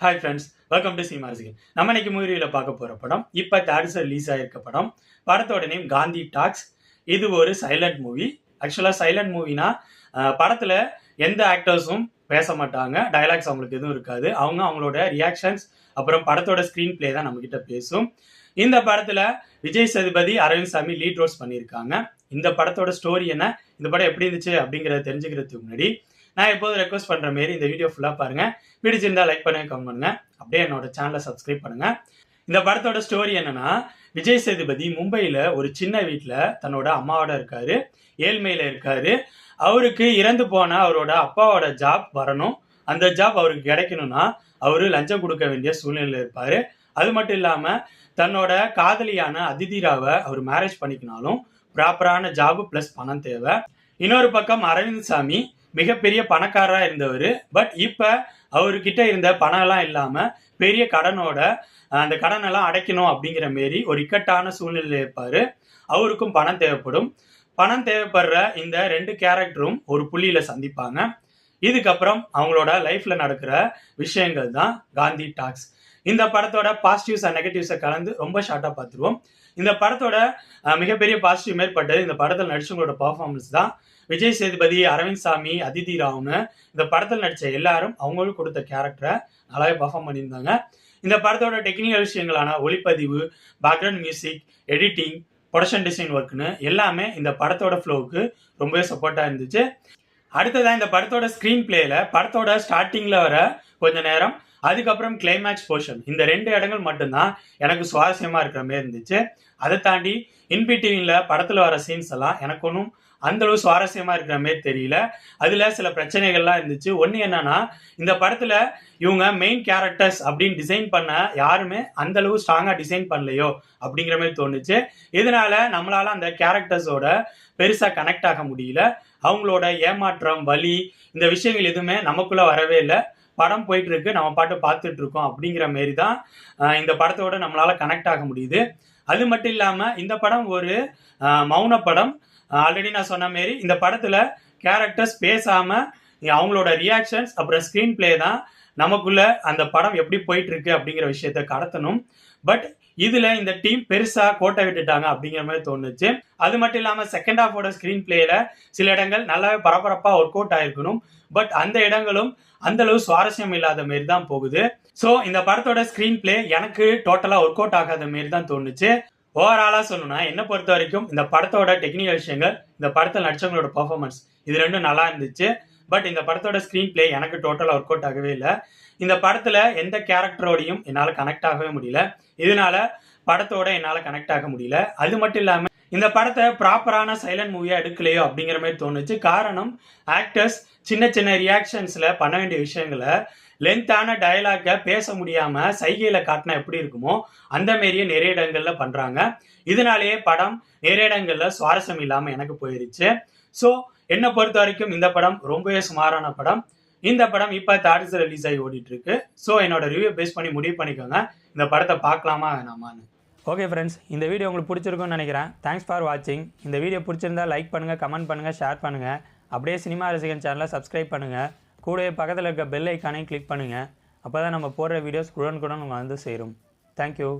Hi friends welcome to cinema Rasigan நம்ம இன்னைக்கு மூவியில் பார்க்க போகிற படம் இப்போ தேர்ட்ஸ் ரிலீஸ் ஆகிருக்க படம். படத்தோட நேம் காந்தி டாக்ஸ் இது ஒரு சைலண்ட் மூவி ஆக்சுவலாக சைலண்ட் மூவினா படத்தில் எந்த ஆக்டர்ஸும் பேச மாட்டாங்க டயலாக்ஸ் அவங்களுக்கு எதுவும் இருக்காது. அவங்க அவங்களோட ரியாக்ஷன்ஸ் அப்புறம் படத்தோட ஸ்க்ரீன் ப்ளே தான் நம்மக்கிட்ட பேசும். இந்த படத்தில் விஜய் சேதுபதி அரவிந்த் சாமி லீட் ரோல்ஸ் பண்ணியிருக்காங்க. இந்த படத்தோட ஸ்டோரி என்ன இந்த படம் எப்படி இருந்துச்சு அப்படிங்கிறத தெரிஞ்சுக்கிறதுக்கு முன்னாடி நான் எப்போதும் ரெக்வஸ்ட் பண்ணுற மாரி இந்த வீடியோ ஃபுல்லாக பாருங்கள் பிடிச்சிருந்தா லைக் பண்ணுங்க கமெண்ட் பண்ணுங்க. அப்படியே என்னோட சேனலை சப்ஸ்கிரைப் பண்ணுங்க. இந்த படத்தோட ஸ்டோரி என்னன்னா விஜய் சேதுபதி மும்பையில் ஒரு சின்ன வீட்டில் தன்னோட அம்மாவோட இருக்காரு ஏழ்மையில் இருக்காரு. அவருக்கு இறந்து போன அவரோட அப்பாவோட ஜாப் வரணும். அந்த ஜாப் அவருக்கு கிடைக்கணும்னா அவர் லஞ்சம் கொடுக்க வேண்டிய சூழ்நிலையில் இருப்பார். அது மட்டும் இல்லாமல் தன்னோட காதலியான அதிதிராவை அவர் மேரேஜ் பண்ணிக்கினாலும் ப்ராப்பரான ஜாப் ப்ளஸ் பணம் தேவை. இன்னொரு பக்கம் அரவிந்த் சாமி மிகப்பெரிய பணக்காரராக இருந்தவர். பட் இப்போ அவர்கிட்ட இருந்த பணம்லாம் இல்லாமல் பெரிய கடனோட அந்த கடனெல்லாம் அடைக்கணும் அப்படிங்கிற மாரி ஒரு இக்கட்டான சூழ்நிலையில் இருப்பார். அவருக்கும் பணம் தேவைப்படும். பணம் தேவைப்படுற இந்த ரெண்டு கேரக்டரும் ஒரு புள்ளியில் சந்திப்பாங்க. இதுக்கப்புறம் அவங்களோட லைஃப்பில் நடக்கிற விஷயங்கள் தான் காந்தி டாக்ஸ் இந்த படத்தோட பாசிட்டிவ்ஸ் அண்ட் நெகட்டிவ்ஸை கலந்து ரொம்ப ஷார்ட்டாக பார்த்துருவோம். இந்த படத்தோட மிகப்பெரிய பாசிட்டிவ் மேற்பட்டது இந்த படத்தில் நடிச்சவங்களோட பர்ஃபார்மன்ஸ் தான். விஜய் சேதுபதி அரவிந்த் சாமி அதிதி ராவ்னு இந்த படத்தில் நடித்த எல்லாரும் அவங்களுக்கு கொடுத்த கேரக்டரை நல்லாவே பர்ஃபார்ம் பண்ணியிருந்தாங்க. இந்த படத்தோட டெக்னிக்கல் விஷயங்களான ஒளிப்பதிவு background music editing production design ஒர்க்குன்னு எல்லாமே இந்த படத்தோட ஃப்ளோவுக்கு ரொம்பவே சப்போர்ட்டாக இருந்துச்சு. அடுத்ததான் இந்த படத்தோட ஸ்க்ரீன் பிளேல படத்தோட ஸ்டார்டிங்ல வர கொஞ்ச நேரம் அதுக்கப்புறம் கிளைமேக்ஸ் போர்ஷன் இந்த ரெண்டு இடங்கள் மட்டும்தான் எனக்கு சுவாரஸ்யமாக இருக்கிற மாதிரி இருந்துச்சு. அதை தாண்டி இன்பிட்டிவியில் படத்தில் வர சீன்ஸ் எல்லாம் எனக்கு ஒன்றும் அந்த அளவு சுவாரஸ்யமா இருக்கிற மாதிரி தெரியல. அதுல சில பிரச்சனைகள்லாம் இருந்துச்சு. ஒன்று என்னன்னா இந்த படத்துல இவங்க மெயின் கேரக்டர்ஸ் அப்படின்னு டிசைன் பண்ண யாருமே அந்த அளவு ஸ்ட்ராங்கா டிசைன் பண்ணலையோ அப்படிங்கிற மாதிரி தோணுச்சு. இதனால நம்மளால அந்த கேரக்டர்ஸோட பெருசா கனெக்ட் ஆக முடியல. அவங்களோட ஏமாற்றம் வலி இந்த விஷயங்கள் எதுவுமே நமக்குள்ள வரவே இல்லை. படம் போயிட்டு இருக்கு நம்ம பாட்டு பார்த்துட்டு இருக்கோம் அப்படிங்கிற மாரி தான் இந்த படத்தோட நம்மளால கனெக்ட் ஆக முடியுது. அது மட்டும் இல்லாம இந்த படம் ஒரு மௌன படம். ஆல்ரெடி நான் சொன்ன மாரி இந்த படத்துல கேரக்டர்ஸ் பேசாம அவங்களோட ரியாக்ஷன்ஸ் அப்புறம் ஸ்க்ரீன் பிளே தான் நமக்குள்ள அந்த படம் எப்படி போயிட்டு இருக்கு அப்படிங்கிற விஷயத்த கடத்தணும். பட் இதுல இந்த டீம் பெருசா கோட்டை விட்டுட்டாங்க அப்படிங்கிற மாதிரி தோணுச்சு. அது மட்டும் இல்லாம செகண்ட் ஹாஃபோட ஸ்க்ரீன் பிளேல சில இடங்கள் நல்லாவே பரபரப்பா ஒர்க் அவுட் ஆயிருக்கணும். பட் அந்த இடங்களும் அந்த அளவு சுவாரஸ்யம் இல்லாத மாரி தான் போகுது. ஸோ இந்த படத்தோட ஸ்க்ரீன் பிளே எனக்கு டோட்டலா ஒர்க் அவுட் ஆகாத மாரி தான் தோணுச்சு. ஓவராலா சொல்லணும்னா என்ன பொறுத்த வரைக்கும் இந்த படத்தோட டெக்னிக்கல் விஷயங்கள் இந்த படத்தில் நடிச்சவங்களோட பர்ஃபார்மன்ஸ் இது ரெண்டும் நல்லா இருந்துச்சு. பட் இந்த படத்தோட ஸ்க்ரீன் பிளே எனக்கு டோட்டலாக ஒர்க் அவுட் ஆகவே இல்லை. இந்த படத்தில் எந்த கேரக்டரோடையும் என்னால் கனெக்ட் ஆகவே முடியல. இதனால படத்தோட என்னால் கனெக்ட் ஆக முடியல. அது மட்டும் இல்லாமல் இந்த படத்தை ப்ராப்பரான சைலண்ட் மூவியாக எடுக்கலையோ அப்படிங்கிற மாதிரி தோணுச்சு. காரணம் ஆக்டர்ஸ் சின்ன சின்ன ரியாக்ஷன்ஸில் பண்ண வேண்டிய விஷயங்களை லென்த்தான டயலாக்கை பேச முடியாமல் சைகையில் காட்டினா எப்படி இருக்குமோ அந்த மாரியே நிறைய இடங்கள்ல பண்றாங்க. இதனாலேயே படம் நிறைய இடங்கள்ல சுவாரஸ்யம் இல்லாம எனக்கு போயிருச்சு. ஸோ என்னை பொறுத்த வரைக்கும் இந்த படம் ரொம்பவே சுமாரான படம். இந்த படம் இப்போ தேட்டர்ஸ் ரிலீஸ் ஆகி ஓடிட்டு இருக்கு ஸோ என்னோட ரிவ்யூ பேஸ் பண்ணி முடிவு பண்ணிக்கோங்க. இந்த படத்தை பார்க்கலாமா வேணாமான்னு. ஓகே ஃப்ரெண்ட்ஸ் இந்த வீடியோ உங்களுக்கு பிடிச்சிருக்கும்னு நினைக்கிறேன். தேங்க்ஸ் ஃபார் வாட்சிங் இந்த வீடியோ பிடிச்சிருந்தா லைக் பண்ணுங்கள் கமெண்ட் பண்ணுங்கள் ஷேர் பண்ணுங்கள் அப்படியே சினிமா ரசிகன் சேனலை சப்ஸ்கிரைப் பண்ணுங்கள் கூடவே பக்கத்தில் இருக்க பெல் ஐக்கானையும் கிளிக் பண்ணுங்கள் அப்போ தான் நம்ம போடுற வீடியோஸ் உடனுக்குடன் உங்களுக்கு வந்து சேரும். தேங்க்யூ